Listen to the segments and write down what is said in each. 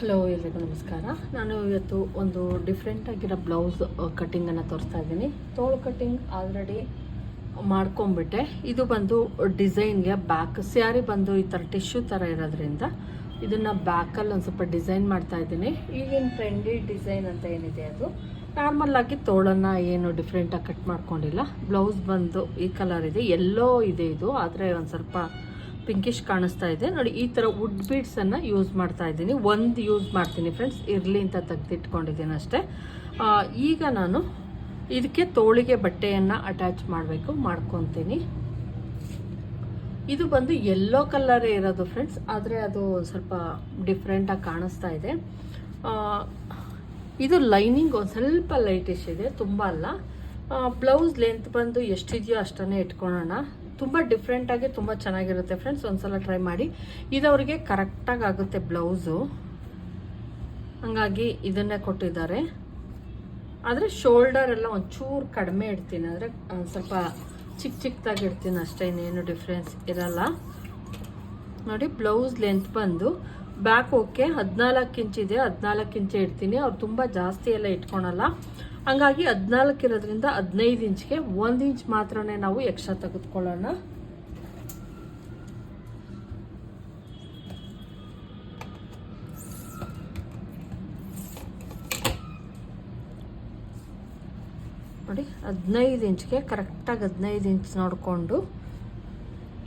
Hello ಎಲ್ರಿಗೂ ನಮಸ್ಕಾರ. ನಾನು ಇವತ್ತು ಒಂದು ಡಿಫ್ರೆಂಟ್ ಆಗಿರೋ ಬ್ಲೌಸ್ ಕಟ್ಟಿಂಗನ್ನು ತೋರಿಸ್ತಾ ಇದ್ದೀನಿ. ತೋಳು ಕಟ್ಟಿಂಗ್ ಆಲ್ರೆಡಿ ಮಾಡ್ಕೊಂಬಿಟ್ಟೆ ಇದು ಬಂದು ಡಿಸೈನ್ಗೆ ಬ್ಯಾಕ್ ಸ್ಯಾರಿ ಬಂದು ಈ ಥರ ಟಿಶ್ಯೂ ಥರ ಇರೋದ್ರಿಂದ ಇದನ್ನು ಬ್ಯಾಕಲ್ಲಿ ಒಂದು ಸ್ವಲ್ಪ ಡಿಸೈನ್ ಮಾಡ್ತಾ ಇದ್ದೀನಿ. ಈಗಿನ ಟ್ರೆಂಡಿ ಡಿಸೈನ್ ಅಂತ ಏನಿದೆ ಅದು? ನಾರ್ಮಲ್ಲಾಗಿ ತೋಳನ್ನು ಏನು ಡಿಫ್ರೆಂಟಾಗಿ ಕಟ್ ಮಾಡ್ಕೊಂಡಿಲ್ಲ. ಬ್ಲೌಸ್ ಬಂದು ಈ ಕಲರ್ ಇದೆ. ಎಲ್ಲೋ ಇದೆ ಇದು. ಆದರೆ ಒಂದು ಸ್ವಲ್ಪ ಪಿಂಕಿಶ್ ಕಾಣಿಸ್ತಾ ಇದೆ. ನೋಡಿ, ಈ ಥರ ವುಡ್ ಬೀಡ್ಸನ್ನು ಯೂಸ್ ಮಾಡ್ತಾ ಇದ್ದೀನಿ. ಒಂದು ಯೂಸ್ ಮಾಡ್ತೀನಿ ಫ್ರೆಂಡ್ಸ್ ಇರಲಿ ಅಂತ ತೆಗೆದಿಟ್ಕೊಂಡಿದ್ದೀನಿ ಅಷ್ಟೇ. ಈಗ ನಾನು ಇದಕ್ಕೆ ತೋಳಿಗೆ ಬಟ್ಟೆಯನ್ನು ಅಟ್ಯಾಚ್ ಮಾಡಬೇಕು, ಮಾಡ್ಕೊತೀನಿ. ಇದು ಬಂದು ಯೆಲ್ಲೋ ಕಲರೇ ಇರೋದು ಫ್ರೆಂಡ್ಸ್ ಆದರೆ ಅದು ಸ್ವಲ್ಪ ಡಿಫ್ರೆಂಟಾಗಿ ಕಾಣಿಸ್ತಾ ಇದೆ. ಇದು ಲೈನಿಂಗ್ ಒಂದು ಸ್ವಲ್ಪ ಲೈಟಿಶ್ ಇದೆ, ತುಂಬ ಅಲ್ಲ. ಬ್ಲೌಸ್ ಲೆಂತ್ ಬಂದು ಎಷ್ಟಿದೆಯೋ ಅಷ್ಟನ್ನೇ ಇಟ್ಕೊಳ್ಳೋಣ. ತುಂಬ ಡಿಫ್ರೆಂಟಾಗಿ ತುಂಬ ಚೆನ್ನಾಗಿರುತ್ತೆ ಫ್ರೆಂಡ್ಸ್ ಒಂದ್ಸಲ ಟ್ರೈ ಮಾಡಿ. ಇದು ಅವರಿಗೆ ಕರೆಕ್ಟಾಗಿ ಆಗುತ್ತೆ ಬ್ಲೌಸು ಹಂಗಾಗಿ ಇದನ್ನೇ ಕೊಟ್ಟಿದ್ದಾರೆ. ಆದರೆ ಶೋಲ್ಡರ್ ಎಲ್ಲ ಒಂಚೂರು ಕಡಿಮೆ ಇಡ್ತೀನಿ. ಅಂದರೆ ಸ್ವಲ್ಪ ಚಿಕ್ಕ ಚಿಕ್ಕದಾಗಿ ಇಡ್ತೀನಿ ಅಷ್ಟೇ, ಇನ್ನೇನು ಡಿಫ್ರೆನ್ಸ್ ಇರಲ್ಲ. ನೋಡಿ ಬ್ಲೌಸ್ ಲೆಂತ್ ಬಂದು ಬ್ಯಾಕ್ ಓಕೆ ಹದಿನಾಲ್ಕು ಇಂಚ್ ಇದೆ, ಹದಿನಾಲ್ಕು ಇಂಚೆ ಇಡ್ತೀನಿ. ಅವ್ರು ತುಂಬ ಜಾಸ್ತಿ ಎಲ್ಲ ಇಟ್ಕೊಳಲ್ಲ. ಹಂಗಾಗಿ ಹದಿನಾಲ್ಕು ಇರೋದ್ರಿಂದ ಹದಿನೈದು ಇಂಚ್ಗೆ ಒಂದು ಇಂಚ್ ಮಾತ್ರನೇ ನಾವು ಎಕ್ಸ್ಟ್ರಾ ತೆಗೆದುಕೊಳ್ಳೋಣ. ನೋಡಿ, ಹದಿನೈದು ಇಂಚ್ಗೆ ಕರೆಕ್ಟಾಗಿ ಹದಿನೈದು ಇಂಚ್ ನೋಡಿಕೊಂಡು.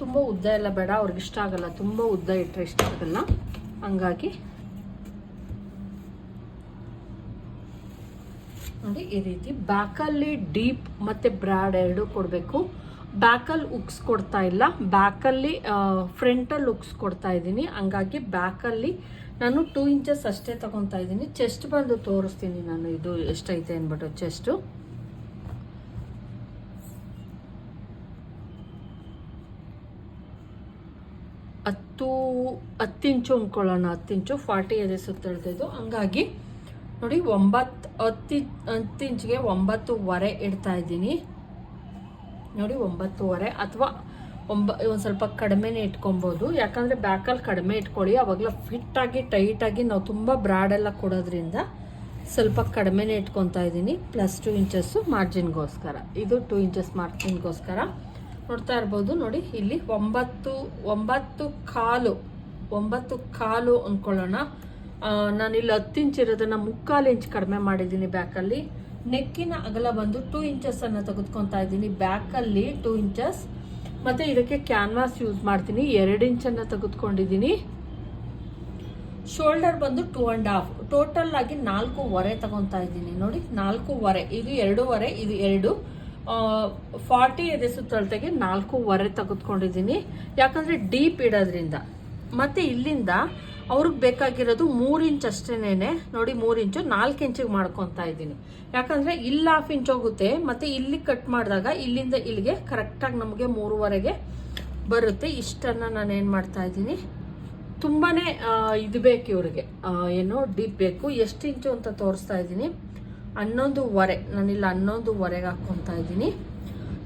ತುಂಬ ಉದ್ದ ಎಲ್ಲ ಬೇಡ ಅವ್ರಿಗೆ ಇಷ್ಟ ಆಗಲ್ಲ, ತುಂಬ ಉದ್ದ ಇಟ್ಟರೆ ಇಷ್ಟ ಆಗಲ್ಲ. ಹಂಗಾಗಿ ನೋಡಿ, ಈ ರೀತಿ ಬ್ಯಾಕಲ್ಲಿ ಡೀಪ್ ಮತ್ತು ಬ್ರಾಡ್ ಎರಡು ಕೊಡಬೇಕು. ಬ್ಯಾಕಲ್ಲಿ ಉಕ್ಸ್ ಕೊಡ್ತಾ ಇಲ್ಲ. ಬ್ಯಾಕಲ್ಲಿ ಫ್ರಂಟಲ್ಲಿ ಉಕ್ಸ್ ಕೊಡ್ತಾ ಇದ್ದೀನಿ. ಹಂಗಾಗಿ ಬ್ಯಾಕಲ್ಲಿ ನಾನು ಟೂ ಇಂಚಸ್ ಅಷ್ಟೇ ತಗೊತಾ ಇದ್ದೀನಿ. ಚೆಸ್ಟ್ ಬಂದು ತೋರಿಸ್ತೀನಿ ನಾನು. ಇದು ಎಷ್ಟೈತೆ ಅಂದ್ಬಿಟ್ಟು ಚೆಸ್ಟು. ಹತ್ತು ಹತ್ತಿಂಚು ಅಂದ್ಕೊಳ್ಳೋಣ. ಹತ್ತು ಇಂಚು, ಫಾರ್ಟಿ ಎದೆ ಸುತ್ತಳ್ದಿದ್ದು. ಹಂಗಾಗಿ ನೋಡಿ, ಒಂಬತ್ತು ಹತ್ತು ಹತ್ತು ಇಂಚ್ಗೆ ಒಂಬತ್ತುವರೆ ಇಡ್ತಾ ಇದ್ದೀನಿ. ನೋಡಿ, ಒಂಬತ್ತುವರೆ ಅಥವಾ ಒಂಬ, ಒಂದು ಸ್ವಲ್ಪ ಕಡಿಮೆನೇ ಇಟ್ಕೊಬೋದು. ಯಾಕಂದರೆ ಬ್ಯಾಕಲ್ಲಿ ಕಡಿಮೆ ಇಟ್ಕೊಳ್ಳಿ. ಅವಾಗಲ ಫಿಟ್ಟಾಗಿ ಟೈಟಾಗಿ ನಾವು ತುಂಬ ಬ್ರಾಡೆಲ್ಲ ಕೊಡೋದ್ರಿಂದ ಸ್ವಲ್ಪ ಕಡಿಮೆನೇ ಇಟ್ಕೊತಾ ಇದ್ದೀನಿ. ಪ್ಲಸ್ ಟು ಇಂಚಸ್ಸು ಮಾರ್ಜಿನ್ಗೋಸ್ಕರ ಇದು ಟೂ ಇಂಚಸ್ ಮಾರ್ಜಿನ್ಗೋಸ್ಕರ ನೋಡ್ತಾ ಇರ್ಬೋದು. ನೋಡಿ, ಇಲ್ಲಿ ಒಂಬತ್ತು ಒಂಬತ್ತು ಕಾಲು ಒಂಬತ್ತು ಕಾಲು ಅಂದ್ಕೊಳ್ಳೋಣ. ನಾನಿಲ್ಲಿ ಹತ್ತು ಇಂಚ್ ಇರೋದನ್ನ ಮುಕ್ಕಾಲು ಇಂಚ್ ಕಡಿಮೆ ಮಾಡಿದ್ದೀನಿ ಬ್ಯಾಕಲ್ಲಿ ನೆಕ್ಕಿನ ಅಗಲ ಬಂದು ಟೂ ಇಂಚಸ್ ಅನ್ನ ತೆಗೆದುಕೊತಾ ಇದ್ದೀನಿ ಬ್ಯಾಕಲ್ಲಿ ಟೂ ಇಂಚಸ್ ಮತ್ತೆ ಇದಕ್ಕೆ ಕ್ಯಾನ್ವಾಸ್ ಯೂಸ್ ಮಾಡ್ತೀನಿ. ಎರಡು ಇಂಚನ್ನು ತೆಗೆದುಕೊಂಡಿದ್ದೀನಿ. ಶೋಲ್ಡರ್ ಬಂದು ಟೂ ಅಂಡ್ ಹಾಫ್ ಟೋಟಲ್ ಆಗಿ ನಾಲ್ಕೂವರೆ ತಗೊತಾ ಇದ್ದೀನಿ. ನೋಡಿ, ನಾಲ್ಕೂವರೆ. ಇದು ಎರಡೂವರೆ, ಇದು ಎರಡು. ಫಾರ್ಟಿ ಎದೆ ಸುತ್ತಳತೆಗೆ ನಾಲ್ಕೂವರೆ ತೆಗೆದುಕೊಂಡಿದ್ದೀನಿ. ಯಾಕಂದ್ರೆ ಡೀಪ್ ಇಡೋದ್ರಿಂದ. ಮತ್ತೆ ಇಲ್ಲಿಂದ ಅವ್ರಿಗೆ ಬೇಕಾಗಿರೋದು ಮೂರು ಇಂಚ್ ಅಷ್ಟೇನೆ ನೋಡಿ ಮೂರು ಇಂಚು, ನಾಲ್ಕು ಇಂಚಿಗೆ ಮಾಡ್ಕೊತಾ ಇದ್ದೀನಿ. ಯಾಕಂದ್ರೆ ಇಲ್ಲಿ ಹಾಫ್ ಇಂಚ್ ಹೋಗುತ್ತೆ, ಮತ್ತೆ ಇಲ್ಲಿ ಕಟ್ ಮಾಡಿದಾಗ ಇಲ್ಲಿಂದ ಇಲ್ಲಿಗೆ ಕರೆಕ್ಟಾಗಿ ನಮಗೆ ಮೂರುವರೆಗೆ ಬರುತ್ತೆ. ಇಷ್ಟನ್ನ ನಾನು ಏನು ಮಾಡ್ತಾ ಇದ್ದೀನಿ. ತುಂಬಾನೇ ಇದು ಬೇಕು ಇವರಿಗೆ. ಏನೋ ಡೀಪ್ ಬೇಕು. ಎಷ್ಟು ಇಂಚು ಅಂತ ತೋರಿಸ್ತಾ ಇದ್ದೀನಿ. ಹನ್ನೊಂದುವರೆ. ನಾನಿಲ್ಲಿ ಹನ್ನೊಂದುವರೆಗೆ ಹಾಕ್ಕೊತಾ ಇದ್ದೀನಿ.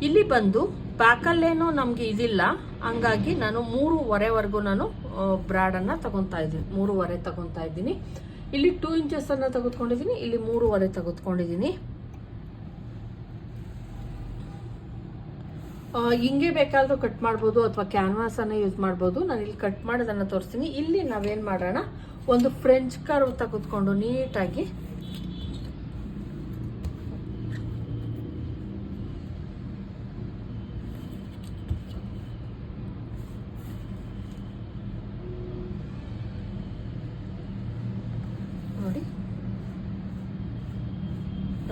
ಇಲ್ಲಿ ಬಂದು ಪ್ಯಾಕಲ್ಲೇನೋ ನಮಗೆ ಇದಿಲ್ಲ. ಹಂಗಾಗಿ ನಾನು ಮೂರುವರೆವರೆಗೂ ನಾನು ಬ್ರಾಡನ್ನು ತಗೊತಾ ಇದ್ದೀನಿ ಮೂರುವರೆ ತಗೊತಾ ಇದ್ದೀನಿ. ಇಲ್ಲಿ ಟೂ ಇಂಚಸ್ಸನ್ನು ತೆಗೆದುಕೊಂಡಿದ್ದೀನಿ. ಇಲ್ಲಿ ಮೂರುವರೆ ತೆಗೆದುಕೊಂಡಿದ್ದೀನಿ. ಹಿಂಗೆ ಬೇಕಾದರೂ ಕಟ್ ಮಾಡ್ಬೋದು ಅಥವಾ ಕ್ಯಾನ್ವಾಸನ್ನು ಯೂಸ್ ಮಾಡ್ಬೋದು. ನಾನು ಇಲ್ಲಿ ಕಟ್ ಮಾಡೋದನ್ನು ತೋರಿಸ್ತೀನಿ. ಇಲ್ಲಿ ನಾವೇನು ಮಾಡೋಣ? ಒಂದು ಫ್ರೆಂಚ್ ಕರ್ವ್ ತೆಗೆದುಕೊಂಡು ನೀಟಾಗಿ ನೋಡಿ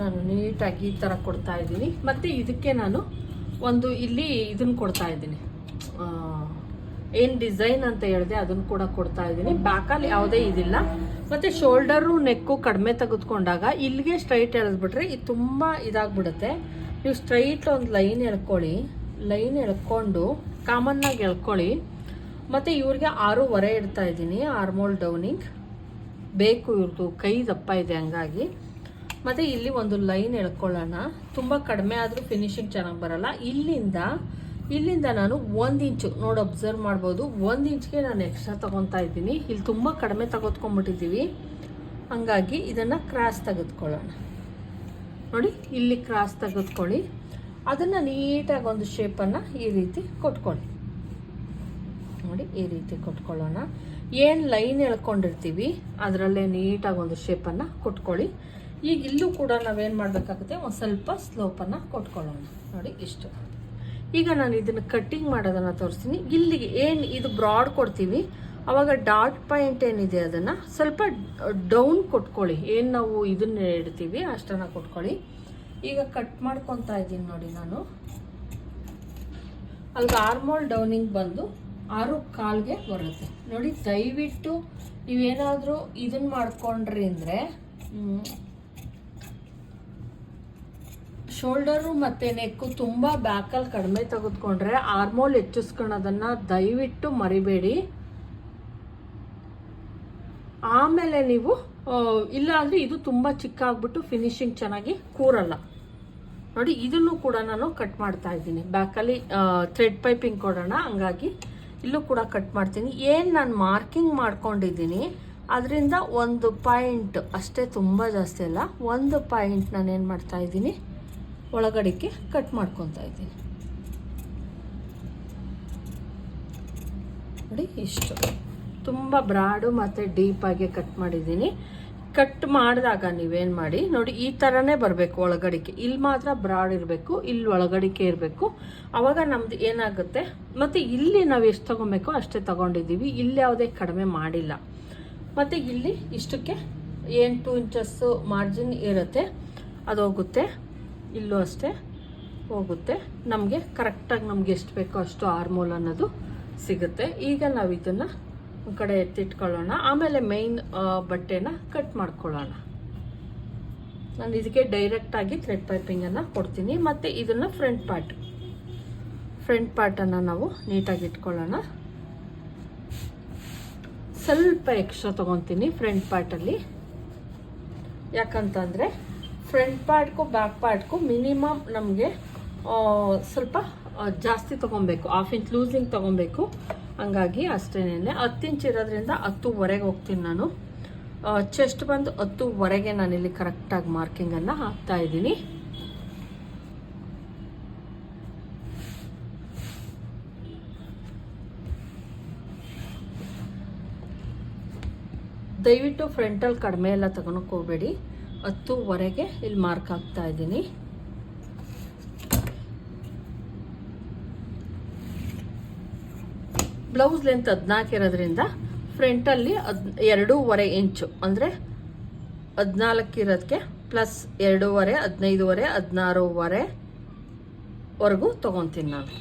ನಾನು ನೀಟಾಗಿ ಈ ಥರ ಕೊಡ್ತಾ ಇದ್ದೀನಿ. ಮತ್ತು ಇದಕ್ಕೆ ನಾನು ಒಂದು ಇಲ್ಲಿ ಇದನ್ನು ಕೊಡ್ತಾ ಇದ್ದೀನಿ. ಏನು ಡಿಸೈನ್ ಅಂತ ಹೇಳಿದೆ ಅದನ್ನು ಕೂಡ ಕೊಡ್ತಾ ಇದ್ದೀನಿ. ಬ್ಯಾಕಲ್ಲಿ ಯಾವುದೇ ಇದಿಲ್ಲ. ಮತ್ತು ಶೋಲ್ಡರು, ನೆಕ್ಕು ಕಡಿಮೆ ತೆಗೆದುಕೊಂಡಾಗ ಇಲ್ಲಿಗೆ ಸ್ಟ್ರೈಟ್ ಎಳೆದ್ಬಿಟ್ರೆ ಇದು ತುಂಬ ಇದಾಗ್ಬಿಡುತ್ತೆ. ನೀವು ಸ್ಟ್ರೈಟ್ ಒಂದು ಲೈನ್ ಎಳ್ಕೊಳ್ಳಿ. ಲೈನ್ ಎಳ್ಕೊಂಡು ಕಾಮನ್ನಾಗಿ ಎಳ್ಕೊಳ್ಳಿ. ಮತ್ತು ಇವ್ರಿಗೆ ಆರೂವರೆ ಇಡ್ತಾ ಇದ್ದೀನಿ. ಆರ್ಮೋಲ್ ಡೌನಿಂಗ್. ಬೇಕು ಇವ್ರದ್ದು ಕೈ ದಪ್ಪ ಇದೆ ಹಂಗಾಗಿ. ಮತ್ತು ಇಲ್ಲಿ ಒಂದು ಲೈನ್ ಎಳ್ಕೊಳ್ಳೋಣ ತುಂಬ ಕಡಿಮೆ ಆದರೂ ಫಿನಿಶಿಂಗ್ ಚೆನ್ನಾಗಿ ಬರಲ್ಲ. ಇಲ್ಲಿಂದ ಇಲ್ಲಿಂದ ನಾನು ಒಂದು ಇಂಚು ನೋಡಿ ಅಬ್ಸರ್ವ್ ಮಾಡ್ಬೋದು. ಒಂದು ಇಂಚ್ಗೆ ನಾನು ಎಕ್ಸ್ಟ್ರಾ ತೊಗೊತಾ ಇದ್ದೀನಿ. ಇಲ್ಲಿ ತುಂಬ ಕಡಿಮೆ ತಗೊತ್ಕೊಂಡ್ಬಿಟ್ಟಿದ್ದೀವಿ. ಹಂಗಾಗಿ ಇದನ್ನು ಕ್ರಾಸ್ ತೆಗೆದುಕೊಳ್ಳೋಣ. ನೋಡಿ, ಇಲ್ಲಿ ಕ್ರಾಸ್ ತೆಗೆದುಕೊಳ್ಳಿ. ಅದನ್ನು ನೀಟಾಗಿ ಒಂದು ಶೇಪನ್ನು ಈ ರೀತಿ ಕೊಟ್ಕೊಳ್ಳಿ. ನೋಡಿ, ಈ ರೀತಿ ಕೊಟ್ಕೊಳ್ಳೋಣ. ಏನು ಲೈನ್ ಎಳ್ಕೊಂಡಿರ್ತೀವಿ ಅದರಲ್ಲೇ ನೀಟಾಗಿ ಒಂದು ಶೇಪನ್ನು ಕೊಟ್ಕೊಳ್ಳಿ. ಈಗ ಇಲ್ಲೂ ಕೂಡ ನಾವೇನು ಮಾಡಬೇಕಾಗುತ್ತೆ? ಒಂದು ಸ್ವಲ್ಪ ಸ್ಲೋಪನ್ನು ಕೊಟ್ಕೊಳ್ಳೋಣ. ನೋಡಿ, ಇಷ್ಟು. ಈಗ ನಾನು ಇದನ್ನು ಕಟ್ಟಿಂಗ್ ಮಾಡೋದನ್ನು ತೋರಿಸ್ತೀನಿ. ಇಲ್ಲಿಗೆ ಏನು ಇದು ಬ್ರಾಡ್ ಕೊಡ್ತೀವಿ? ಅವಾಗ ಡಾಟ್ ಪಾಯಿಂಟ್ ಏನಿದೆ ಅದನ್ನು ಸ್ವಲ್ಪ ಡೌನ್ ಕೊಟ್ಕೊಳ್ಳಿ. ಏನು ನಾವು ಇದನ್ನ ಇಡ್ತೀವಿ, ಅಷ್ಟನ್ನು ಕೊಟ್ಕೊಳ್ಳಿ. ಈಗ ಕಟ್ ಮಾಡ್ಕೊತಾ ಇದ್ದೀನಿ ನೋಡಿ ನಾನು. ಅಲ್ಲಿ ಆರ್ಮೋಲ್ ಡೌನಿಂಗ್ ಬಂದು ಆರು ಕಾಲ್ಗೆ ಬರುತ್ತೆ. ನೋಡಿ, ದಯವಿಟ್ಟು ನೀವೇನಾದರೂ ಇದನ್ನ ಮಾಡಿಕೊಂಡ್ರಿ ಅಂದರೆ ಶೋಲ್ಡರು ಮತ್ತು ನೆಕ್ಕು ತುಂಬ ಬ್ಯಾಕಲ್ಲಿ ಕಡಿಮೆ ತೆಗೆದುಕೊಂಡ್ರೆ ಆರ್ಮೋಲ್ ಹೆಚ್ಚಿಸ್ಕೊಳೋದನ್ನು ದಯವಿಟ್ಟು ಮರಿಬೇಡಿ. ಆಮೇಲೆ ನೀವು ಇಲ್ಲ ಅಂದರೆ ಇದು ತುಂಬ ಚಿಕ್ಕ ಆಗ್ಬಿಟ್ಟು ಫಿನಿಶಿಂಗ್ ಚೆನ್ನಾಗಿ ಕೂರಲ್ಲ. ನೋಡಿ, ಇದನ್ನು ಕೂಡ ನಾನು ಕಟ್ ಮಾಡ್ತಾ ಇದ್ದೀನಿ. ಬ್ಯಾಕಲ್ಲಿ ಥ್ರೆಡ್ ಪೈಪಿಂಗ್ ಕೊಡೋಣ, ಹಂಗಾಗಿ ಇಲ್ಲೂ ಕೂಡ ಕಟ್ ಮಾಡ್ತೀನಿ. ಏನು ನಾನು ಮಾರ್ಕಿಂಗ್ ಮಾಡ್ಕೊಂಡಿದ್ದೀನಿ, ಅದರಿಂದ ಒಂದು ಪಾಯಿಂಟ್ ಅಷ್ಟೇ ತುಂಬ ಜಾಸ್ತಿ ಅಲ್ಲ, ಒಂದು ಪಾಯಿಂಟ್ ನಾನು ಏನು ಮಾಡ್ತಾ ಇದ್ದೀನಿ ಒಳಗಡೆಗೆ ಕಟ್ ಮಾಡ್ಕೊತಾ ಇದ್ದೀನಿ. ನೋಡಿ, ಇಷ್ಟು. ತುಂಬ ಬ್ರಾಡು ಮತ್ತು ಡೀಪಾಗಿ ಕಟ್ ಮಾಡಿದ್ದೀನಿ. ಕಟ್ ಮಾಡಿದಾಗ ನೀವೇನು ಮಾಡಿ, ನೋಡಿ, ಈ ಥರನೇ ಬರಬೇಕು ಒಳಗಡಿಕೆ ಇಲ್ಲಿ ಮಾತ್ರ ಬ್ರಾಡ್ ಇರಬೇಕು, ಇಲ್ಲಿ ಒಳಗಡಿಕೆ ಇರಬೇಕು. ಆವಾಗ ನಮ್ದು ಏನಾಗುತ್ತೆ? ಮತ್ತು ಇಲ್ಲಿ ನಾವು ಎಷ್ಟು ತೊಗೊಬೇಕೋ ಅಷ್ಟೇ ತೊಗೊಂಡಿದ್ದೀವಿ. ಇಲ್ಲಿ ಯಾವುದೇ ಕಡಿಮೆ ಮಾಡಿಲ್ಲ. ಮತ್ತು ಇಲ್ಲಿ ಇಷ್ಟಕ್ಕೆ ಏನು ಟೂ ಇಂಚಸ್ಸು ಮಾರ್ಜಿನ್ ಇರುತ್ತೆ. ಅದು ಹೋಗುತ್ತೆ. ಇಲ್ಲೂ ಅಷ್ಟೇ ಹೋಗುತ್ತೆ. ನಮಗೆ ಕರೆಕ್ಟಾಗಿ ನಮ್ಗೆ ಎಷ್ಟು ಬೇಕೋ ಅಷ್ಟು ಆರ್ಮೋಲ್ ಅನ್ನೋದು ಸಿಗುತ್ತೆ. ಈಗ ನಾವು ಇದನ್ನು ಒಂದು ಕಡೆ ಎತ್ತಿಟ್ಕೊಳ್ಳೋಣ. ಆಮೇಲೆ ಮೇಯ್ನ್ ಬಟ್ಟೆನ ಕಟ್ ಮಾಡ್ಕೊಳ್ಳೋಣ. ನಾನು ಇದಕ್ಕೆ ಡೈರೆಕ್ಟಾಗಿ ಥ್ರೆಡ್ ಪೈಪಿಂಗನ್ನು ಕೊಡ್ತೀನಿ. ಮತ್ತು ಇದನ್ನು ಫ್ರಂಟ್ ಪಾರ್ಟ್ ಫ್ರಂಟ್ ಪಾರ್ಟನ್ನು ನಾವು ನೀಟಾಗಿ ಇಟ್ಕೊಳ್ಳೋಣ. ಸ್ವಲ್ಪ ಎಕ್ಸ್ಟ್ರಾ ತೊಗೊತೀನಿ ಫ್ರಂಟ್ ಪಾರ್ಟಲ್ಲಿ ಯಾಕಂತಂದರೆ ಫ್ರಂಟ್ ಪಾರ್ಟ್ಗೂ ಬ್ಯಾಕ್ ಪಾರ್ಟ್ಗೂ ಮಿನಿಮಮ್ ನಮಗೆ ಸ್ವಲ್ಪ ಜಾಸ್ತಿ ತೊಗೊಬೇಕು. ಹಾಫ್ ಇಂಚ್ ಲೂಸಿಂಗ್ ತೊಗೊಬೇಕು. ಹಂಗಾಗಿ ಅಷ್ಟೇನೆ. ಹತ್ತು ಇಂಚ್ ಇರೋದ್ರಿಂದ ಹತ್ತುವರೆಗೆ ಹೋಗ್ತೀನಿ ನಾನು. ಚೆಸ್ಟ್ ಬಂದು ಹತ್ತುವರೆಗೆ ನಾನಿಲ್ಲಿ ಕರೆಕ್ಟಾಗಿ ಮಾರ್ಕಿಂಗನ್ನು ಹಾಕ್ತಾ ಇದ್ದೀನಿ. ದಯವಿಟ್ಟು ಫ್ರಂಟಲ್ಲಿ ಕಡಿಮೆ ಎಲ್ಲ ತಗೊಳಕ್ಕೆ ಹೋಗ್ಬೇಡಿ. ಹತ್ತುವರೆಗೆ ಇಲ್ಲಿ ಮಾರ್ಕ್ ಹಾಕ್ತಾ ಇದ್ದೀನಿ. ಬ್ಲೌಸ್ ಲೆಂತ್ ಹದಿನಾಲ್ಕು ಇರೋದ್ರಿಂದ ಫ್ರಂಟಲ್ಲಿ ಹದ್, ಎರಡೂವರೆ ಇಂಚು ಅಂದರೆ ಹದಿನಾಲ್ಕು ಇರೋದಕ್ಕೆ ಪ್ಲಸ್ ಎರಡೂವರೆ, ಹದಿನೈದುವರೆ, ಹದಿನಾರೂವರೆ ವರೆಗೂ ತೊಗೊತೀನಿ ನಾನು.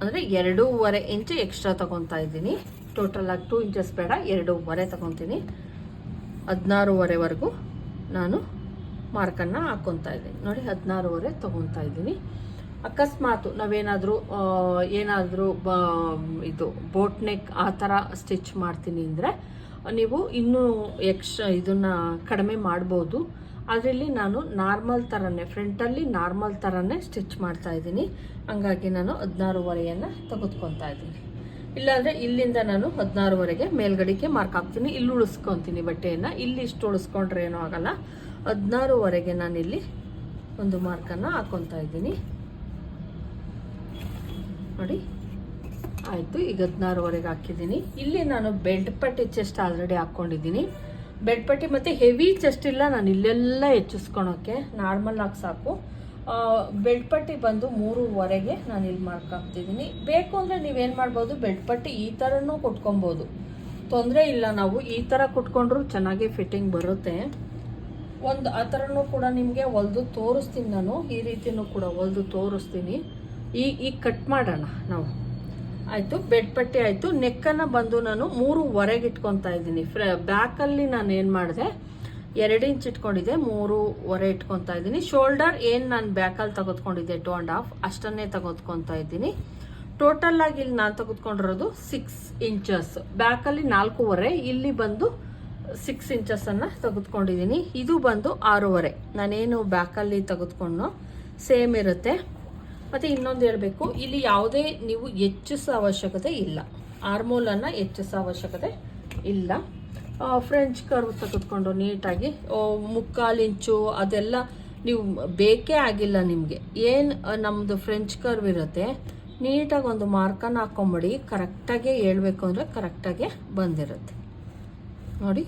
ಅಂದರೆ ಎರಡೂವರೆ ಇಂಚು ಎಕ್ಸ್ಟ್ರಾ ತೊಗೊತಾ ಇದ್ದೀನಿ. ಟೋಟಲ್ ಆಗಿ ಟೂ ಇಂಚಸ್ ಬೇಡ, ಎರಡೂವರೆ ತೊಗೊತೀನಿ. ಹದಿನಾರೂವರೆವರೆಗೂ ನಾನು ಮಾರ್ಕನ್ನು ಹಾಕ್ಕೊತಾ ಇದ್ದೀನಿ. ನೋಡಿ, ಹದಿನಾರೂವರೆ ತೊಗೊತಾ ಇದ್ದೀನಿ. ಅಕಸ್ಮಾತು ನಾವೇನಾದರೂ ಏನಾದರೂ ಬ, ಇದು ಬೋಟ್ ನೆಕ್ ಆ ಥರ ಸ್ಟಿಚ್ ಮಾಡ್ತೀನಿ ಅಂದರೆ ನೀವು ಇನ್ನೂ ಎಕ್ಸ್, ಇದನ್ನು ಕಡಿಮೆ ಮಾಡ್ಬೋದು. ಅದರಲ್ಲಿ ನಾನು ನಾರ್ಮಲ್ ಥರನೇ ಫ್ರಂಟಲ್ಲಿ ನಾರ್ಮಲ್ ಥರನೇ ಸ್ಟಿಚ್ ಮಾಡ್ತಾ ಇದ್ದೀನಿ. ಹಂಗಾಗಿ ನಾನು ಹದಿನಾರೂವರೆಯನ್ನು ತೆಗೆದುಕೊತಾ ಇದ್ದೀನಿ. ಇಲ್ಲಾಂದರೆ ಇಲ್ಲಿಂದ ನಾನು ಹದಿನಾರುವರೆಗೆ ಮೇಲ್ಗಡೆಗೆ ಮಾರ್ಕ್ ಹಾಕ್ತೀನಿ. ಇಲ್ಲಿ ಉಳಿಸ್ಕೊತೀನಿ ಬಟ್ಟೆಯನ್ನು. ಇಲ್ಲಿ ಇಷ್ಟು ಉಳಿಸ್ಕೊಂಡ್ರೆ ಏನೂ ಆಗಲ್ಲ. ಹದಿನಾರುವರೆಗೆ ಇಲ್ಲಿ ಒಂದು ಮಾರ್ಕನ್ನು ಹಾಕ್ಕೊತಾ ಇದ್ದೀನಿ. ನೋಡಿ, ಆಯಿತು. ಈಗ ಹದಿನಾರುವರೆಗೆ ಹಾಕಿದ್ದೀನಿ. ಇಲ್ಲಿ ನಾನು ಬೆಡ್ ಪಟ್ಟಿ ಚೆಸ್ಟ್ ಆಲ್ರೆಡಿ ಹಾಕ್ಕೊಂಡಿದ್ದೀನಿ ಬೆಡ್ ಪಟ್ಟಿ ಮತ್ತು ಹೆವಿ ಚೆಸ್ಟ್ ಇಲ್ಲ. ನಾನು ಇಲ್ಲೆಲ್ಲ ಹೆಚ್ಚಿಸ್ಕೊಳೋಕ್ಕೆ ನಾರ್ಮಲ್ ಆಗಿ ಸಾಕು. ಆ, ಬೆಡ್ ಪಟ್ಟಿ ಬಂದು ಮೂರುವರೆಗೆ ನಾನು ಇಲ್ಲಿ ಮಾರ್ಕ್ ಹಾಕ್ತಿದ್ದೀನಿ ಬೇಕು ಅಂದರೆ ನೀವೇನು ಮಾಡ್ಬೋದು ಬೆಡ್ ಪಟ್ಟಿ ಈ ಥರನೂ ಕುಟ್ಕೊಬೋದು. ತೊಂದರೆ ಇಲ್ಲ ನಾವು ಈ ಥರ ಕುಟ್ಕೊಂಡ್ರು ಚೆನ್ನಾಗಿ ಫಿಟ್ಟಿಂಗ್ ಬರುತ್ತೆ. ಒಂದು ಆ ಥರನೂ ಕೂಡ ನಿಮಗೆ ಹೊಲ್ದು ತೋರಿಸ್ತೀನಿ ನಾನು ಈ ರೀತಿನೂ ಕೂಡ ಹೊಲ್ದು ತೋರಿಸ್ತೀನಿ. ಈ ಈಗ ಕಟ್ ಮಾಡೋಣ ನಾವು. ಆಯಿತು ಬೆಡ್ ಪಟ್ಟಿ ಆಯಿತು. ನೆಕ್ಕನ್ನು ಬಂದು ನಾನು ಮೂರುವರೆಗೆ ಇಟ್ಕೊತಾ ಇದ್ದೀನಿ. ಫ್ರ ಬ್ಯಾಕಲ್ಲಿ ನಾನು ಏನು ಮಾಡಿದೆ ಎರಡು ಇಂಚ್ ಇಟ್ಕೊಂಡಿದ್ದೆ ಮೂರುವರೆ ಇಟ್ಕೊತಾ ಇದ್ದೀನಿ. ಶೋಲ್ಡರ್ ಏನು ನಾನು ಬ್ಯಾಕಲ್ಲಿ ತೆಗೆದುಕೊಂಡಿದ್ದೆ ಟು ಆ್ಯಂಡ್ ಹಾಫ್ ಅಷ್ಟನ್ನೇ ತೆಗೆದುಕೊತಾ ಇದ್ದೀನಿ. ಟೋಟಲ್ ಆಗಿ ಇಲ್ಲಿ ನಾನು ತೆಗೆದುಕೊಂಡಿರೋದು ಸಿಕ್ಸ್ ಇಂಚಸ್ ಬ್ಯಾಕಲ್ಲಿ ನಾಲ್ಕೂವರೆ ಇಲ್ಲಿ ಬಂದು ಸಿಕ್ಸ್ ಇಂಚಸನ್ನು ತೆಗೆದುಕೊಂಡಿದ್ದೀನಿ. ಇದು ಬಂದು ಆರೂವರೆ ನಾನೇನು ಬ್ಯಾಕಲ್ಲಿ ತೆಗೆದುಕೊಂಡು ಸೇಮ್ ಇರುತ್ತೆ. ಮತ್ತು ಇನ್ನೊಂದು ಹೇಳಬೇಕು, ಇಲ್ಲಿ ಯಾವುದೇ ನೀವು ಹೆಚ್ಚಿಸೋ ಅವಶ್ಯಕತೆ ಇಲ್ಲ. ಆರ್ಮೋಲನ್ನು ಹೆಚ್ಚಿಸೋ ಅವಶ್ಯಕತೆ ಇಲ್ಲ. ಫ್ರೆಂಚ್ ಕರ್ವ್ ತೆಗೆದುಕೊಂಡು ನೀಟಾಗಿ ಮುಕ್ಕಾಲು ಇಂಚು ಅದೆಲ್ಲ ನೀವು ಬೇಕೇ ಆಗಿಲ್ಲ ನಿಮಗೆ. ಏನು ನಮ್ಮದು ಫ್ರೆಂಚ್ ಕರ್ವ್ ಇರುತ್ತೆ ನೀಟಾಗಿ ಒಂದು ಮಾರ್ಕನ್ನು ಹಾಕೊಂಬಿಡಿ ಕರೆಕ್ಟಾಗಿ ಹೇಳಬೇಕು ಅಂದರೆ ಕರೆಕ್ಟಾಗೆ ಬಂದಿರುತ್ತೆ. ನೋಡಿ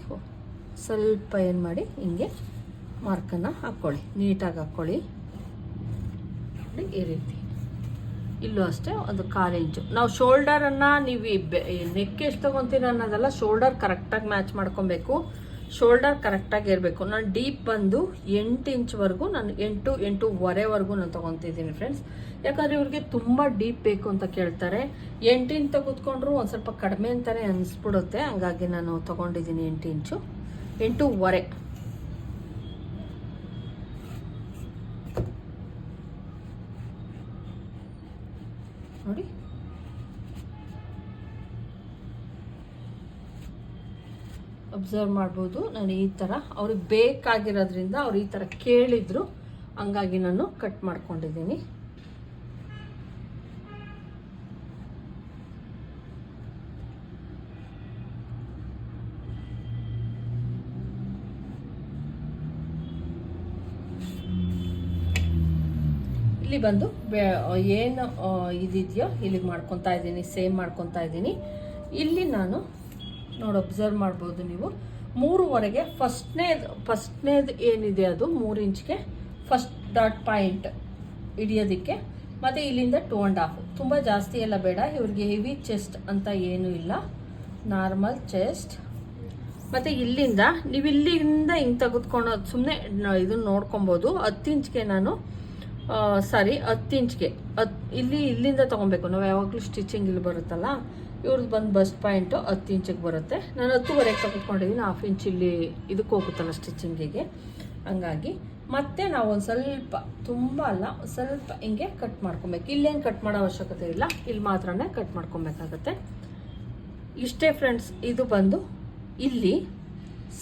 ಸ್ವಲ್ಪ ಏನು ಮಾಡಿ, ಹಿಂಗೆ ಮಾರ್ಕನ್ನು ಹಾಕ್ಕೊಳ್ಳಿ ನೀಟಾಗಿ ಹಾಕ್ಕೊಳ್ಳಿ ಈ ರೀತಿ. ಇಲ್ಲೂ ಅಷ್ಟೇ ಒಂದು ಕಾಲು ಇಂಚು ನಾವು ಶೋಲ್ಡರನ್ನು ನೀವು ನೆಕ್ ಎಷ್ಟು ತೊಗೊತೀರ ಅನ್ನೋದಲ್ಲ ಶೋಲ್ಡರ್ ಕರೆಕ್ಟಾಗಿ ಮ್ಯಾಚ್ ಮಾಡ್ಕೊಬೇಕು. ಶೋಲ್ಡರ್ ಕರೆಕ್ಟಾಗಿ ಇರಬೇಕು. ನಾನು ಡೀಪ್ ಬಂದು ಎಂಟು ಇಂಚ್ವರೆಗೂ ನಾನು ಎಂಟು ಎಂಟೂವರೆವರೆಗೂ ನಾನು ತೊಗೊತಿದ್ದೀನಿ ಫ್ರೆಂಡ್ಸ್ ಯಾಕಂದರೆ ಇವ್ರಿಗೆ ತುಂಬ ಡೀಪ್ ಬೇಕು ಅಂತ ಕೇಳ್ತಾರೆ. ಎಂಟು ಇಂಚ್ ತೆಗೆದುಕೊಂಡ್ರು ಒಂದು ಸ್ವಲ್ಪ ಕಡಿಮೆ ಅಂತಲೇ ಅನಿಸ್ಬಿಡುತ್ತೆ. ಹಂಗಾಗಿ ನಾನು ತೊಗೊಂಡಿದ್ದೀನಿ ಎಂಟು ಇಂಚು ಎಂಟೂವರೆ. ಅಬ್ಸರ್ವ್ ಮಾಡ್ಬೋದು. ನಾನು ಈ ಥರ ಅವ್ರಿಗೆ ಬೇಕಾಗಿರೋದ್ರಿಂದ ಅವ್ರು ಈ ಥರ ಕೇಳಿದ್ರು. ಹಂಗಾಗಿ ನಾನು ಕಟ್ ಮಾಡ್ಕೊಂಡಿದ್ದೀನಿ. ಇಲ್ಲಿ ಬಂದು ಏನು ಇದಿದೆಯೋ ಇಲ್ಲಿಗೆ ಮಾಡ್ಕೊತಾ ಇದ್ದೀನಿ ಸೇಮ್ ಮಾಡ್ಕೊತಾ ಇದ್ದೀನಿ. ಇಲ್ಲಿ ನಾನು ನೋಡಿ ಅಬ್ಸರ್ವ್ ಮಾಡ್ಬೋದು ನೀವು. ಮೂರುವರೆಗೆ ಫಸ್ಟ್ನೇದು ಫಸ್ಟ್ನೇದು ಏನಿದೆ ಅದು? ಮೂರು ಇಂಚ್ಗೆ ಫಸ್ಟ್ ಡಾಟ್ ಪಾಯಿಂಟ್ ಹಿಡಿಯೋದಕ್ಕೆ. ಮತ್ತು ಇಲ್ಲಿಂದ ಟೂ ಆ್ಯಂಡ್ ಹಾಫ್ ತುಂಬ ಜಾಸ್ತಿ ಎಲ್ಲ ಬೇಡ. ಇವ್ರಿಗೆ ಹೆವಿ ಚೆಸ್ಟ್ ಅಂತ ಏನೂ ಇಲ್ಲ. ನಾರ್ಮಲ್ ಚೆಸ್ಟ್ ಮತ್ತು ಇಲ್ಲಿಂದ ನೀವು ಇಲ್ಲಿಂದ ಹಿಂಗೆ ತೆಗೆದುಕೊಂಡು ಸುಮ್ಮನೆ ಇದನ್ನು ನೋಡ್ಕೊಬೋದು. ಹತ್ತು ಇಂಚ್ಗೆ ನಾನು ಸಾರಿ ಹತ್ತು ಇಂಚ್ಗೆ. ಹತ್ ಇಲ್ಲಿ, ಇಲ್ಲಿಂದ ತೊಗೊಬೇಕು. ನಾವು ಯಾವಾಗಲೂ ಸ್ಟಿಚಿಂಗ್ ಇಲ್ಲಿ ಬರುತ್ತಲ್ಲ? ಇವ್ರದ್ದು ಬಂದು ಬಸ್ಟ್ ಪಾಯಿಂಟು ಹತ್ತು ಇಂಚಿಗೆ ಬರುತ್ತೆ. ನಾನು ಹತ್ತುವರೆಗೆ ತೆಗೆದುಕೊಂಡಿದ್ದೀನಿ ಹಾಫ್ ಇಂಚ್ ಇಲ್ಲಿ ಇದಕ್ಕೆ ಹೋಗುತ್ತಲ್ಲ ಸ್ಟಿಚಿಂಗಿಗೆ ಹಂಗಾಗಿ ಮತ್ತೆ ನಾವು ಒಂದು ಸ್ವಲ್ಪ, ತುಂಬ ಅಲ್ಲ ಸ್ವಲ್ಪ ಹಿಂಗೆ ಕಟ್ ಮಾಡ್ಕೊಬೇಕು. ಇಲ್ಲೇನು ಕಟ್ ಮಾಡೋ ಅವಶ್ಯಕತೆ ಇಲ್ಲ ಇಲ್ಲಿ ಮಾತ್ರನೇ ಕಟ್ ಮಾಡ್ಕೊಬೇಕಾಗತ್ತೆ. ಇಷ್ಟೇ ಫ್ರೆಂಡ್ಸ್ ಇದು ಬಂದು ಇಲ್ಲಿ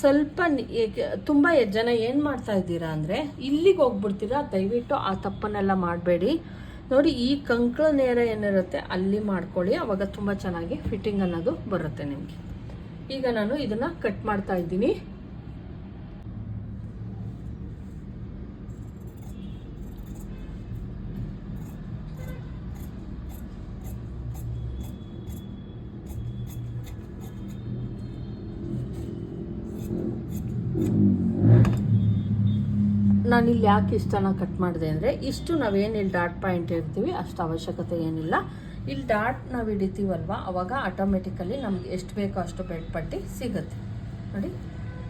ಸ್ವಲ್ಪ ತುಂಬ ಜನ ಏನು ಮಾಡ್ತಾ ಇದ್ದೀರಾ ಅಂದರೆ ಇಲ್ಲಿಗೆ ಹೋಗ್ಬಿಡ್ತೀರಾ, ದಯವಿಟ್ಟು ಆ ತಪ್ಪನ್ನೆಲ್ಲ ಮಾಡಬೇಡಿ. ನೋಡಿ, ಈ ಕಂಕಳ ನೇರ ಏನಿರುತ್ತೆ, ಅಲ್ಲಿ ಮಾಡ್ಕೊಳ್ಳಿ. ಅವಾಗ ತುಂಬ ಚೆನ್ನಾಗಿ ಫಿಟ್ಟಿಂಗ್ ಅನ್ನೋದು ಬರುತ್ತೆ ನಿಮಗೆ. ಈಗ ನಾನು ಇದನ್ನು ಕಟ್ ಮಾಡ್ತಾ ಇದ್ದೀನಿ. ನಾನು ಇಲ್ಲಿ ಯಾಕೆ ಇಷ್ಟನ ಕಟ್ ಮಾಡಿದೆ ಅಂದರೆ ಇಷ್ಟು ನಾವೇನು ಇಲ್ಲಿ ಡಾಟ್ ಪಾಯಿಂಟ್ ಇರ್ತೀವಿ ಅಷ್ಟು ಅವಶ್ಯಕತೆ ಏನಿಲ್ಲ. ಇಲ್ಲಿ ಡಾಟ್ ನಾವು ಹಿಡಿತೀವಲ್ವ? ಅವಾಗ ಆಟೋಮೆಟಿಕಲಿ ನಮ್ಗೆ ಎಷ್ಟು ಬೇಕೋ ಅಷ್ಟು ಬೆಲ್ಟ್ ಪಟ್ಟಿ ಸಿಗುತ್ತೆ. ನೋಡಿ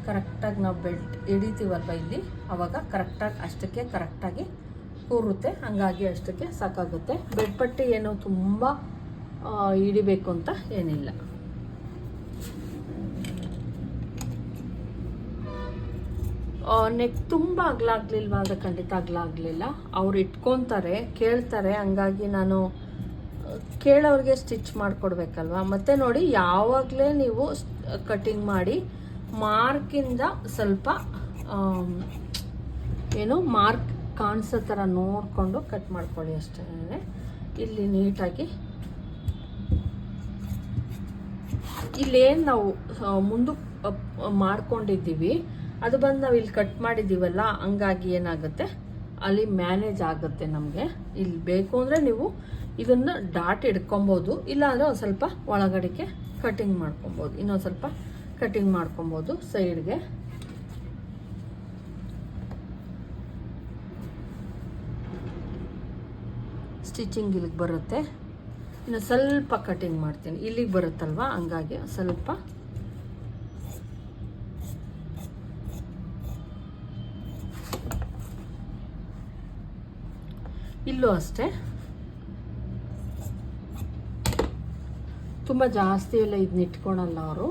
ಕರೆಕ್ಟಾಗಿ ನಾವು ಬೆಲ್ಟ್ ಹಿಡಿತೀವಲ್ವ ಇಲ್ಲಿ? ಅವಾಗ ಕರೆಕ್ಟಾಗಿ ಅಷ್ಟಕ್ಕೆ ಕರೆಕ್ಟಾಗಿ ಕೂರುತ್ತೆ. ಹಾಗಾಗಿ ಅಷ್ಟಕ್ಕೆ ಸಾಕಾಗುತ್ತೆ. ಬೆಡ್ ಪಟ್ಟಿ ಏನು ತುಂಬ ಹಿಡಿಬೇಕು ಅಂತ ಏನಿಲ್ಲ. ನೆಕ್ ತುಂಬ ಅಗಲ ಆಗ್ಲಿಲ್ವಾ ಅಂದರೆ ಖಂಡಿತ ಆಗಲಾಗ್ಲಿಲ್ಲ ಅವ್ರು ಇಟ್ಕೊತಾರೆ, ಕೇಳ್ತಾರೆ, ಹಂಗಾಗಿ ನಾನು ಕೇಳೋರಿಗೆ ಸ್ಟಿಚ್ ಮಾಡಿಕೊಡ್ಬೇಕಲ್ವ? ಮತ್ತು ನೋಡಿ, ಯಾವಾಗಲೇ ನೀವು ಕಟಿಂಗ್ ಮಾಡಿ ಮಾರ್ಕಿಂದ ಸ್ವಲ್ಪ ಏನು ಮಾರ್ಕ್ ಕಾಣಿಸೋ ಥರ ನೋಡಿಕೊಂಡು ಕಟ್ ಮಾಡ್ಕೊಳ್ಳಿ ಅಷ್ಟೇ. ಇಲ್ಲಿ ನೀಟಾಗಿ. ಇಲ್ಲೇನು ನಾವು ಮುಂದಕ್ಕೆ ಮಾಡ್ಕೊಂಡಿದ್ದೀವಿ. ಅದು ಬಂದು ನಾವು ಇಲ್ಲಿ ಕಟ್ ಮಾಡಿದ್ದೀವಲ್ಲ, ಹಂಗಾಗಿ ಏನಾಗುತ್ತೆ? ಅಲ್ಲಿ ಮ್ಯಾನೇಜ್ ಆಗುತ್ತೆ ನಮಗೆ. ಇಲ್ಲಿ ಬೇಕು ಅಂದರೆ ನೀವು ಇದನ್ನು ಡಾಟ್ ಹಿಡ್ಕೊಬೋದು, ಇಲ್ಲಾಂದರೆ ಒಂದು ಸ್ವಲ್ಪ ಒಳಗಡೆಗೆ ಕಟಿಂಗ್ ಮಾಡ್ಕೊಬೋದು. ಇನ್ನೊಂದು ಸ್ವಲ್ಪ ಕಟಿಂಗ್ ಮಾಡ್ಕೊಬೋದು ಸೈಡ್ಗೆ ಸ್ಟಿಚಿಂಗ್ ಇಲ್ಲಿಗೆ ಬರುತ್ತೆ. ಇನ್ನು ಸ್ವಲ್ಪ ಕಟಿಂಗ್ ಮಾಡ್ತೀನಿ. ಇಲ್ಲಿಗೆ ಬರುತ್ತಲ್ವಾ? ಹಂಗಾಗಿ ಸ್ವಲ್ಪ ಇಲ್ಲೂ ಅಷ್ಟೇ. ತುಂಬ ಜಾಸ್ತಿ ಎಲ್ಲ ಇದನ್ನ ಇಟ್ಕೊಳಲ್ಲ ಅವರು.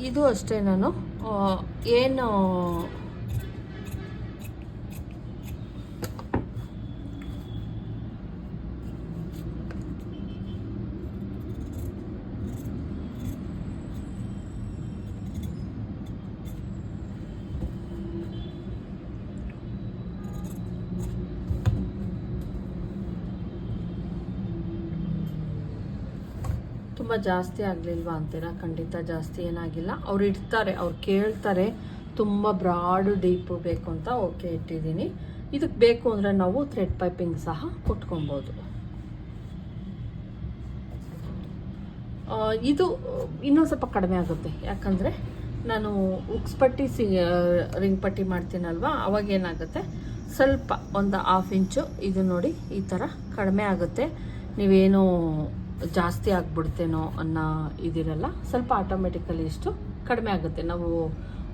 ಇದು ಅಷ್ಟೇ ನಾನು. ಏನು ತುಂಬ ಜಾಸ್ತಿ ಆಗಲಿಲ್ವಾ ಅಂತೀರಾ? ಖಂಡಿತ ಜಾಸ್ತಿ ಏನಾಗಿಲ್ಲ. ಅವ್ರು ಇಡ್ತಾರೆ, ಅವ್ರು ಕೇಳ್ತಾರೆ, ತುಂಬ ಬ್ರಾಡ್, ಡೀಪು ಬೇಕು ಅಂತ ಓಕೆ ಇಟ್ಟಿದ್ದೀನಿ. ಇದಕ್ಕೆ ಬೇಕು ಅಂದರೆ ನಾವು ಥ್ರೆಡ್ ಪೈಪಿಂಗ್ ಸಹ ಕೊಟ್ಕೊಬೋದು. ಇದು ಇನ್ನೊಂದು ಸ್ವಲ್ಪ ಕಡಿಮೆ ಆಗುತ್ತೆ. ಯಾಕಂದರೆ ನಾನು ಉಕ್ಸ್ ಪಟ್ಟಿ ಸಿ ರಿಂಗ್ ಪಟ್ಟಿ ಮಾಡ್ತೀನಲ್ವಾ? ಅವಾಗ ಏನಾಗುತ್ತೆ? ಸ್ವಲ್ಪ ಒಂದು ಹಾಫ್ ಇಂಚು ಇದು ನೋಡಿ ಈ ಥರ ಕಡಿಮೆ ಆಗುತ್ತೆ. ನೀವೇನು ಜಾಸ್ತಿ ಆಗ್ಬಿಡ್ತೇನೋ ಅನ್ನೋ ಇದಿರಲ್ಲ, ಸ್ವಲ್ಪ ಆಟೋಮೆಟಿಕಲಿ ಇಷ್ಟು ಕಡಿಮೆ ಆಗುತ್ತೆ. ನಾವು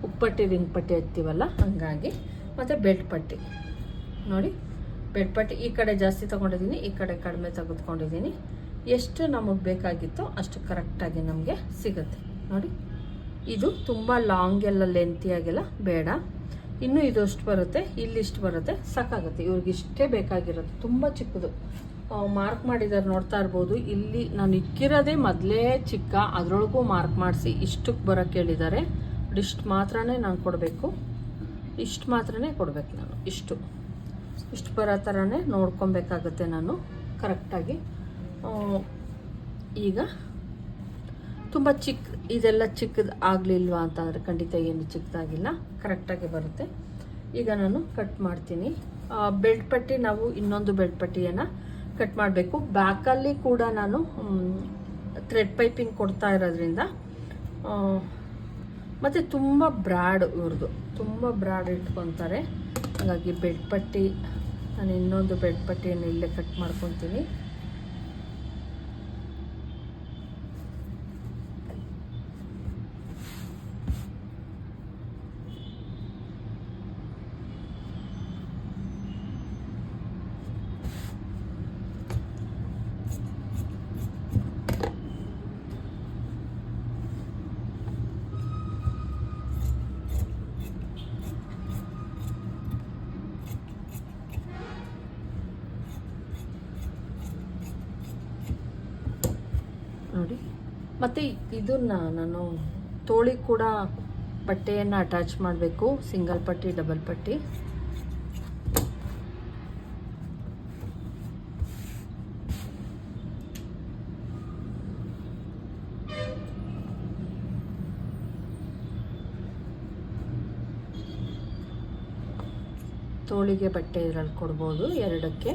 ಉಪ್ಪಟ್ಟಿ, ರಿಂಗ್ ಪಟ್ಟಿ ಹತ್ತೀವಲ್ಲ ಹಾಗಾಗಿ. ಮತ್ತು ಬೆಲ್ಟ್ ಪಟ್ಟಿ. ನೋಡಿ ಬೆಲ್ಟ್ ಪಟ್ಟಿ ಈ ಕಡೆ ಜಾಸ್ತಿ ತೊಗೊಂಡಿದ್ದೀನಿ, ಈ ಕಡೆ ಕಡಿಮೆ ತೆಗೆದುಕೊಂಡಿದ್ದೀನಿ. ಎಷ್ಟು ನಮಗೆ ಬೇಕಾಗಿತ್ತೋ ಅಷ್ಟು ಕರೆಕ್ಟಾಗಿ ನಮಗೆ ಸಿಗುತ್ತೆ. ನೋಡಿ, ಇದು ತುಂಬ ಲಾಂಗ್ ಎಲ್ಲ ಲೆಂತಿಯಾಗೆಲ್ಲ ಬೇಡ. ಇನ್ನು ಇದು ಅಷ್ಟು ಬರುತ್ತೆ ಇಲ್ಲಿಷ್ಟು ಬರುತ್ತೆ, ಸಾಕಾಗುತ್ತೆ. ಇವ್ರಿಗೆ ಇಷ್ಟೇ ಬೇಕಾಗಿರೋದು. ತುಂಬ ಚಿಕ್ಕದು. ಮಾರ್ಕ್ ಮಾಡಿದ್ದಾರೆ ನೋಡ್ತಾ ಇರ್ಬೋದು. ಇಲ್ಲಿ ನಾನು ಇಕ್ಕಿರೋದೇ ಮೊದಲೇ ಚಿಕ್ಕ, ಅದರೊಳಗೂ ಮಾರ್ಕ್ ಮಾಡಿಸಿ ಇಷ್ಟಕ್ಕೆ ಬರೋಕ್ಕೆ ಹೇಳಿದ್ದಾರೆ ಇಷ್ಟು ಮಾತ್ರನೇ ನಾನು ಕೊಡಬೇಕು. ಇಷ್ಟು ಮಾತ್ರನೇ ಕೊಡಬೇಕು ನಾನು, ಇಷ್ಟು. ಇಷ್ಟು ಬರೋ ಥರನೇ ನೋಡ್ಕೊಬೇಕಾಗುತ್ತೆ ನಾನು ಕರೆಕ್ಟಾಗಿ ಈಗ ತುಂಬ ಚಿಕ್ಕ ಇದೆಲ್ಲ ಚಿಕ್ಕದು ಆಗಲಿಲ್ವಾ ಅಂತಂದರೆ ಖಂಡಿತ ಏನು ಚಿಕ್ಕದಾಗಿಲ್ಲ ಕರೆಕ್ಟಾಗಿ ಬರುತ್ತೆ. ಈಗ ನಾನು ಕಟ್ ಮಾಡ್ತೀನಿ. ಬೆಲ್ಟ್ ಪಟ್ಟಿ, ನಾವು ಇನ್ನೊಂದು ಬೆಲ್ಟ್ ಪಟ್ಟಿಯನ್ನು ಕಟ್ ಮಾಡಬೇಕು. ಬ್ಯಾಕಲ್ಲಿ ಕೂಡ ನಾನು ಥ್ರೆಡ್ ಪೈಪಿಂಗ್ ಕೊಡ್ತಾ ಇರೋದ್ರಿಂದ ಮತ್ತು ತುಂಬ ಬ್ರಾಡ್ ಇವ್ರದ್ದು ತುಂಬ ಬ್ರಾಡ್ ಇಟ್ಕೊತಾರೆ. ಹಾಗಾಗಿ ಬೆಡ್ ಪಟ್ಟಿ ನಾನು ಇನ್ನೊಂದು ಬೆಡ್ ಪಟ್ಟಿಯನ್ನು ಇಲ್ಲೇ ಕಟ್ ಮಾಡ್ಕೊತೀನಿ ನೋಡಿ ಮತ್ತು ಇದನ್ನ ನಾನು ತೋಳಿಗೆ ಕೂಡ ಬಟ್ಟೆಯನ್ನು ಅಟ್ಯಾಚ್ ಮಾಡಬೇಕು ಸಿಂಗಲ್ ಪಟ್ಟಿ ಡಬಲ್ ಪಟ್ಟಿ. ತೋಳಿಗೆ ಬಟ್ಟೆ ಇದರಲ್ಲಿ ಕೊಡ್ಬೋದು ಎರಡಕ್ಕೆ.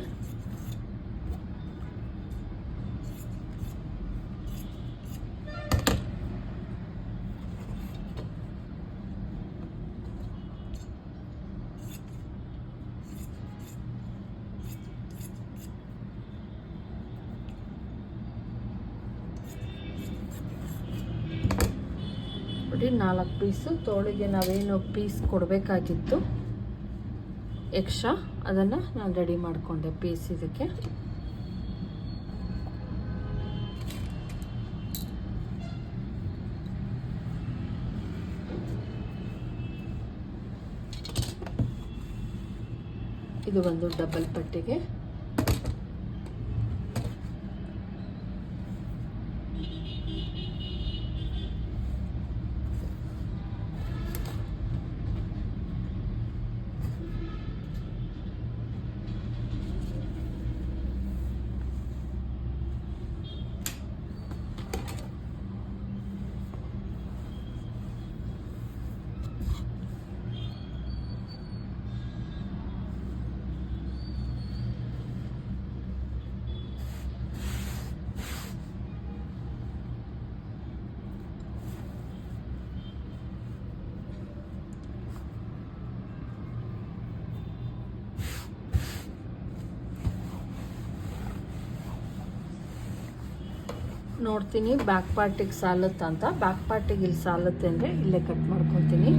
ನಾಲ್ಕು ಪೀಸು, ತೋಳಿಗೆ ನಾವೇನು ಪೀಸ್ ಕೊಡಬೇಕಾಗಿತ್ತು? ಎಕ್ಸ್ಟ್ರಾ ಅದನ್ನು ನಾನು ರೆಡಿ ಮಾಡಿಕೊಂಡೆ ಪೀಸ್ ಇದಕ್ಕೆ. ಇದು ಒಂದು ಡಬಲ್ ಪಟ್ಟಿಗೆ. ನೋಡ್ತೀನಿ. ಬ್ಯಾಕ್ ಪಾರ್ಟಿಗೆ ಸಾಲತ್ತಂತ. ಬ್ಯಾಕ್ ಪಾರ್ಟಿಗೆ ಇಲ್ಲಿ ಸಾಲತ್ತೆ ಅಂದರೆ ಇಲ್ಲೇ ಕಟ್ ಮಾಡ್ಕೊತೀನಿ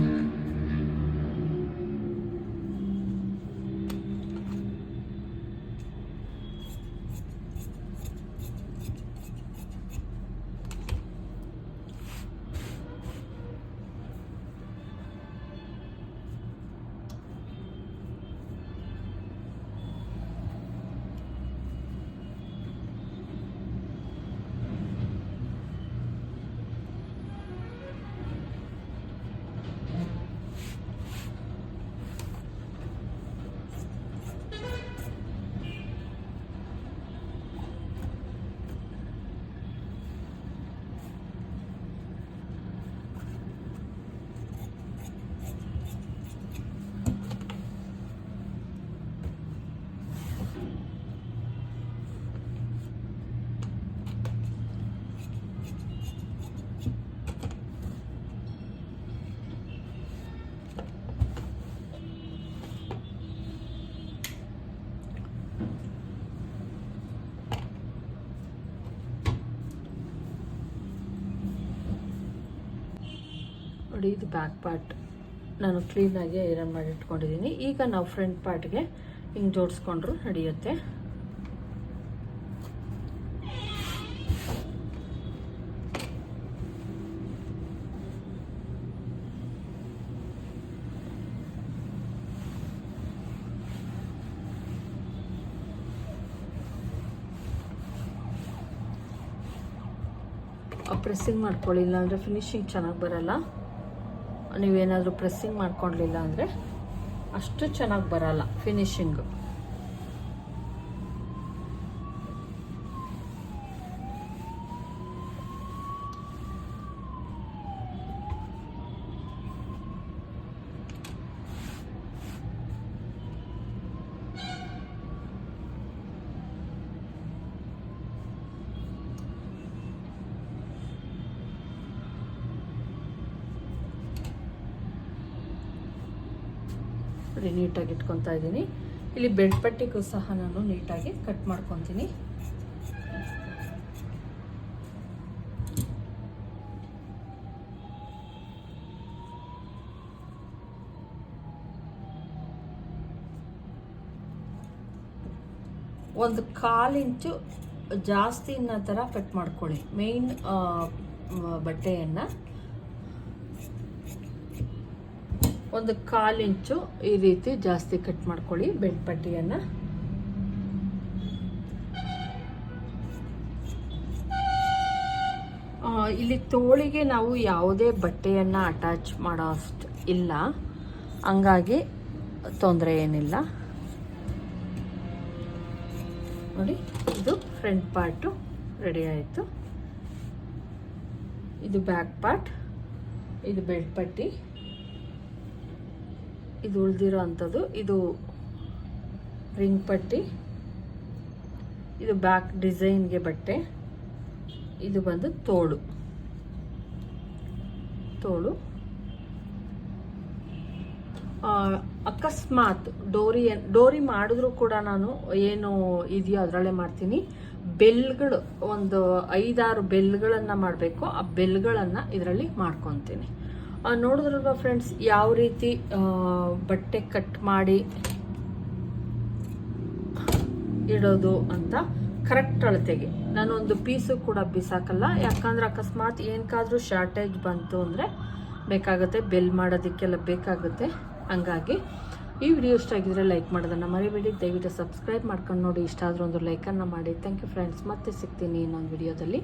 ನೋಡಿ ಇದು ಬ್ಯಾಕ್ ಪಾರ್ಟ್ ನಾನು ಕ್ಲೀನಾಗಿ ಐರನ್ ಮಾಡಿ ಇಟ್ಕೊಂಡಿದ್ದೀನಿ. ಈಗ ನಾವು ಫ್ರಂಟ್ ಪಾರ್ಟ್ಗೆ ಹಿಂಗೆ ಜೋಡಿಸ್ಕೊಂಡ್ರು ನಡೆಯುತ್ತೆ. ಪ್ರೆಸ್ಸಿಂಗ್ ಮಾಡ್ಕೊಳ್ಳಿ, ಇಲ್ಲಾಂದರೆ ಫಿನಿಶಿಂಗ್ ಚೆನ್ನಾಗಿ ಬರಲ್ಲ. ನೀವೇನಾದರೂ ಪ್ರೆಸ್ಸಿಂಗ್ ಮಾಡ್ಕೊಳ್ಲಿಲ್ಲ ಅಂದರೆ ಅಷ್ಟು ಚೆನ್ನಾಗಿ ಬರಲ್ಲ ಫಿನಿಶಿಂಗು ನೋಡಿ ನೀಟಾಗಿ ಇಟ್ಕೊತಾ ಇದ್ದೀನಿ. ಇಲ್ಲಿ ಬೆಡ್ ಪಟ್ಟಿಗೂ ಸಹ ನಾನು ನೀಟಾಗಿ ಕಟ್ ಮಾಡ್ಕೊತೀನಿ. ಒಂದು ಕಾಲು ಇಂಚು ಜಾಸ್ತಿ ಅನ್ನೋ ಥರ ಕಟ್ ಮಾಡ್ಕೊಳ್ಳಿ. ಮೇಯ್ನ್ ಬಟ್ಟೆಯನ್ನು. ಒಂದು ಕಾಲು ಇಂಚು ಈ ರೀತಿ ಜಾಸ್ತಿ ಕಟ್ ಮಾಡ್ಕೊಳ್ಳಿ ಬೆಡ್ ಪಟ್ಟಿಯನ್ನು. ಆ, ಇಲ್ಲಿ ತೋಳಿಗೆ ನಾವು ಯಾವುದೇ ಬಟ್ಟೆಯನ್ನು ಅಟ್ಯಾಚ್ ಮಾಡೋ ಅಷ್ಟು ಇಲ್ಲ. ಹಂಗಾಗಿ ತೊಂದರೆ ಏನಿಲ್ಲ. ನೋಡಿ ಇದು ಫ್ರಂಟ್ ಪಾರ್ಟು ರೆಡಿ ಆಯಿತು. ಇದು ಬ್ಯಾಕ್ ಪಾರ್ಟ್ ಇದು ಬೆಡ್ ಪಟ್ಟಿ. ಇದು ಉಳಿದಿರೋ ಅಂಥದ್ದು, ಇದು ರಿಂಗ್ ಪಟ್ಟಿ, ಇದು ಬ್ಯಾಕ್ ಡಿಸೈನ್ಗೆ ಬಟ್ಟೆ, ಇದು ಬಂದು ತೋಳು. ತೋಳು. ಅಕಸ್ಮಾತ್ ಡೋರಿ ಡೋರಿ ಮಾಡಿದ್ರು ಕೂಡ ನಾನು ಏನು ಇದೆಯೋ ಅದರಲ್ಲೇ ಮಾಡ್ತೀನಿ. ಬೆಲ್ಗಳು, ಒಂದು ಐದಾರು ಬೆಲ್ಗಳನ್ನು ಮಾಡಬೇಕು. ಆ ಬೆಲ್ಗಳನ್ನು ಇದರಲ್ಲಿ ಮಾಡ್ಕೊತೀನಿ. ನೋಡಿದ್ರಲ್ವಾ ಫ್ರೆಂಡ್ಸ್ ಯಾವ ರೀತಿ ಬಟ್ಟೆ ಕಟ್ ಮಾಡಿ ಇಡೋದು ಅಂತ ಕರೆಕ್ಟ್ ಅಳತೆಗೆ. ನಾನು ಒಂದು ಪೀಸು ಕೂಡ ಬಿಸಾಕಲ್ಲ, ಯಾಕಂದ್ರೆ ಅಕಸ್ಮಾತ್ ಏನಕ್ಕಾದ್ರೂ ಶಾರ್ಟೇಜ್ ಬಂತು ಅಂದರೆ ಬೇಕಾಗುತ್ತೆ ಬೆಲ್ ಮಾಡೋದಕ್ಕೆಲ್ಲ ಬೇಕಾಗುತ್ತೆ. ಹಂಗಾಗಿ ಈ ವಿಡಿಯೋ ಇಷ್ಟ ಆಗಿದ್ರೆ ಲೈಕ್ ಮಾಡೋದನ್ನು ಮರಿಬೇಡಿ. ದಯವಿಟ್ಟು ಸಬ್ಸ್ಕ್ರೈಬ್ ಮಾಡ್ಕೊಂಡು ನೋಡಿ, ಇಷ್ಟ ಆದರೂ ಒಂದು ಲೈಕನ್ನು ಮಾಡಿ. ಥ್ಯಾಂಕ್ ಯು ಫ್ರೆಂಡ್ಸ್ ಮತ್ತೆ ಸಿಗ್ತೀನಿ ಇನ್ನೊಂದು ವಿಡಿಯೋದಲ್ಲಿ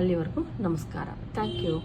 ಅಲ್ಲಿವರೆಗೂ ನಮಸ್ಕಾರ. Thank you